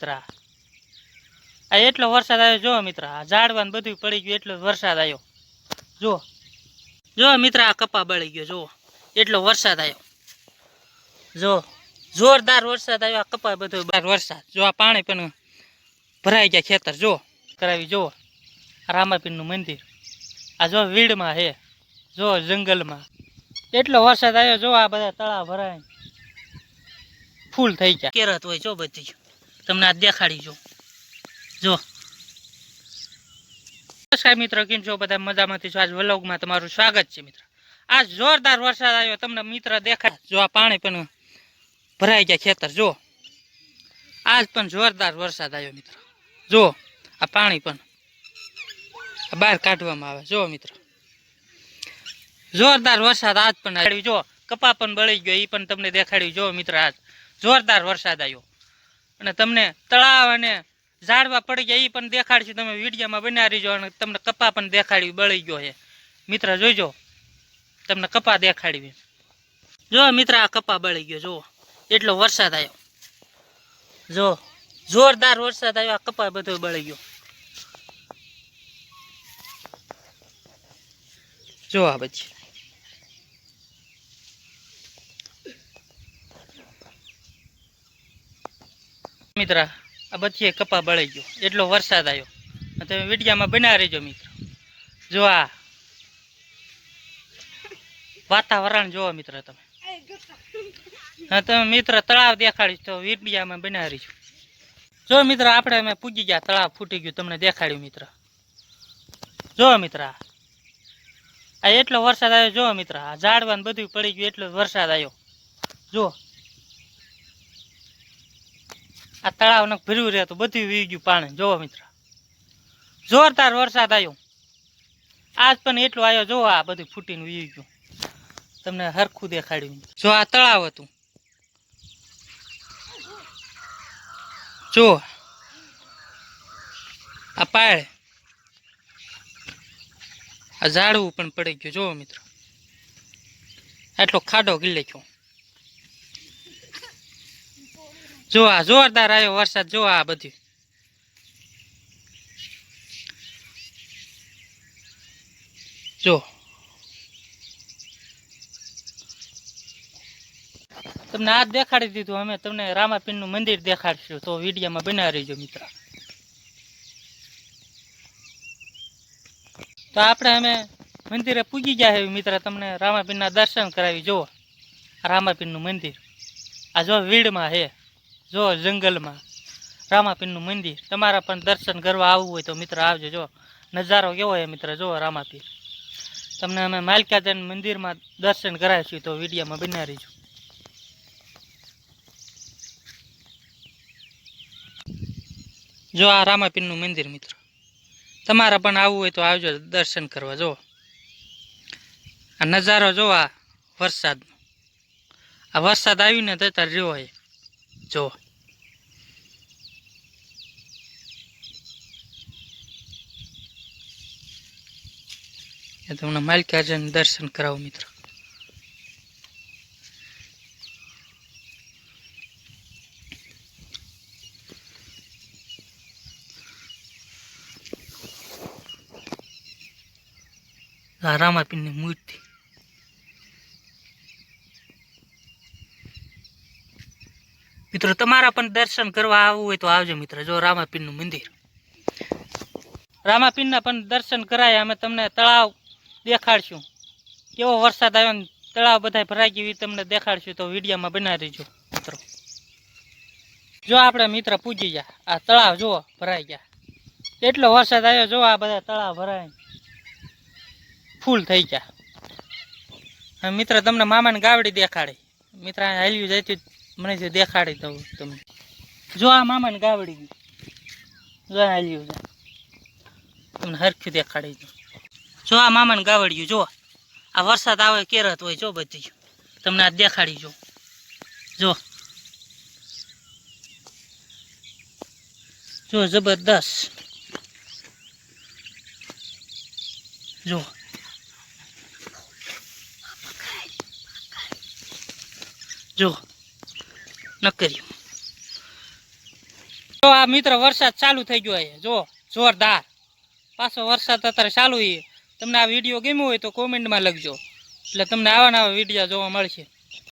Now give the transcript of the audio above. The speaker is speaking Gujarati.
મિત્ર. આ એટલો વરસાદ આવ્યો, જો મિત્ર, આ ઝાડવાનું બધું પડી ગયું, એટલો વરસાદ આવ્યો. જો જો મિત્ર, આ કપા બળી ગયો, જો, એટલો વરસાદ આવ્યો. જો, જોરદાર વરસાદ આવ્યો, આ કપા બધો બાર વરસાદ. જો, આ પાણી પણ ભરાઈ ગયા ખેતર, જો, કરાવી, જો, આ રામાપીરનું મંદિર. આ જો વીડમાં હે જો જંગલમાં. એટલો વરસાદ આવ્યો, જો, આ બધા તળાવ ભરાય ફૂલ થઈ ગયા. કેરત હોય, જો, બધી. તમને આ દેખાડી જો. જો. નમસ્કાર મિત્રો, કેમ છો? બધા મજામાંથી છો? આજ વ્લોગમાં તમારું સ્વાગત છે મિત્ર. આ જોરદાર વરસાદ આવ્યો. તમને મિત્ર દેખાય. જો આ પાણી પણ ભરાઈ ગયા ખેતર. જો. આજ પણ જોરદાર વરસાદ આવ્યો મિત્ર. જો, આ પાણી પણ બહાર કાઢવામાં આવે. જો મિત્ર. જોરદાર વરસાદ આજ પણ આવ્યો. જો, કપા પણ બળી ગયો. એ પણ તમને દેખાડ્યું. જો મિત્ર, આજ જોરદાર વરસાદ આવ્યો. અને તમને તળાવ અને ઝાડવા પડી ગયા એ પણ દેખાડશું. તમે વિડીયોમાં બનાવી જો અને તમને કપા પણ દેખાડ્યું બળી ગયો છે. મિત્ર જોઈજો તમને કપા દેખાડવી. જો મિત્ર, આ કપા બળી ગયો, જુઓ. એટલો વરસાદ આવ્યો જો, જોરદાર વરસાદ આવ્યો આ કપા બધો બળી ગયો. જો આ પછી મિત્ર, આ બધી કપા બળી ગયો, એટલો વરસાદ આવ્યો તમે વિડીયામાં બના રહેજો, મિત્ર. જો આ વાતાવરણ જોવો, મિત્ર, તમે. તમે મિત્ર તળાવ દેખાડીશ તો વિડીયામાં બના રહીશું જો, મિત્ર, આપણે અમે પૂજી ગયા, તળાવ ફૂટી ગયું, તમને દેખાડ્યું, મિત્ર. જો, મિત્ર, આ. એટલો વરસાદ આવ્યો જો, મિત્ર, આ ઝાડવાનું બધું પડી ગયું, એટલો વરસાદ આવ્યો જો. આ તળાવ ને ભર્યું રહેતું બધું વી ગયું પાણી. જોવો મિત્ર. જોરદાર વરસાદ આવ્યો આજ પણ એટલો આવ્યો જોવો આ બધું ફૂટીને વી ગયું. તમને હરખું દેખાડ્યું જો આ તળાવ હતું. જો. આ પાળ. આ ઝાડવું પણ પડી ગયું. જોવો મિત્રો. એટલો ખાડો ગીલે ગયો. જો આ જોરદાર આવ્યો વરસાદ જો આ બધું. જો. તમને આ દેખાડી દીધું, અમે તમને રામાપીરનું મંદિર દેખાડશું, તો વિડીયોમાં બનાવી રહીજો, મિત્ર. તો આપણે અમે મંદિરે પૂજી ગયા છે મિત્ર, તમને રામાપીરના દર્શન કરાવી જુઓ રામાપીરનું મંદિર. આ જો વીડમાં છે જો જંગલમાં રામાપીરનું મંદિર, તમારા પણ દર્શન કરવા આવવું હોય તો મિત્ર આવજો, જો. નજારો કેવો એ મિત્ર જુઓ રામાપીર. તમને અમે માલકાજન મંદિરમાં દર્શન કરાવીશું તો વિડીયોમાં બનાવી છું જો આ રામાપીરનું મંદિર મિત્ર, તમારે પણ આવવું હોય તો આવજો દર્શન કરવા, જો. આ નજારો જો આ વરસાદનો. આ વરસાદ આવીને તતા રહ્યો હોય જો. એ તમને માલિકાજન દર્શન કરાવો મિત્ર રામાપીરની મૂર્તિ મિત્રો તમારા પણ દર્શન કરવા આવવું હોય તો આવજો મિત્ર જો રામાપીરનું મંદિર રામાપીરના પણ દર્શન કરાય અમે તમને તળાવ દેખાડશું. કેવો વરસાદ આવ્યો ને તળાવ બધા ભરાઈ ગયું તમને દેખાડશું તો વિડીયોમાં બનાવી દેજો, મિત્રો. જો આપણે મિત્ર પૂજી ગયા, આ તળાવ જુઓ, ભરાઈ ગયા. એટલો વરસાદ આવ્યો જો આ બધા તળાવ ભરાય ફૂલ થઈ ગયા. મિત્ર તમને મામાને ગાવડી દેખાડી. મિત્ર હાલ્યું જઈતું મને જે દેખાડી દઉં તમને. જો આ મામાને ગાવડી જો હાલ્યું છે તમને હરખ્યું દેખાડી દઉં. જો આ મામાને ગાવડ્યું, જો. આ વરસાદ આવે કેરત હોય જો બધી. તમને આ દેખાડી જો. જો. જો જબરદસ્ત. જો. જો. ન કર્યું જો આ મિત્ર વરસાદ ચાલુ થઈ ગયો છે. જો. જોરદાર. પાછો વરસાદ અત્યારે ચાલુ છે. તમને આ વીડિયો ગમ્યો હોય તો કોમેન્ટમાં લખજો. એટલે તમને આવા નવા વિડીયા જોવા મળશે.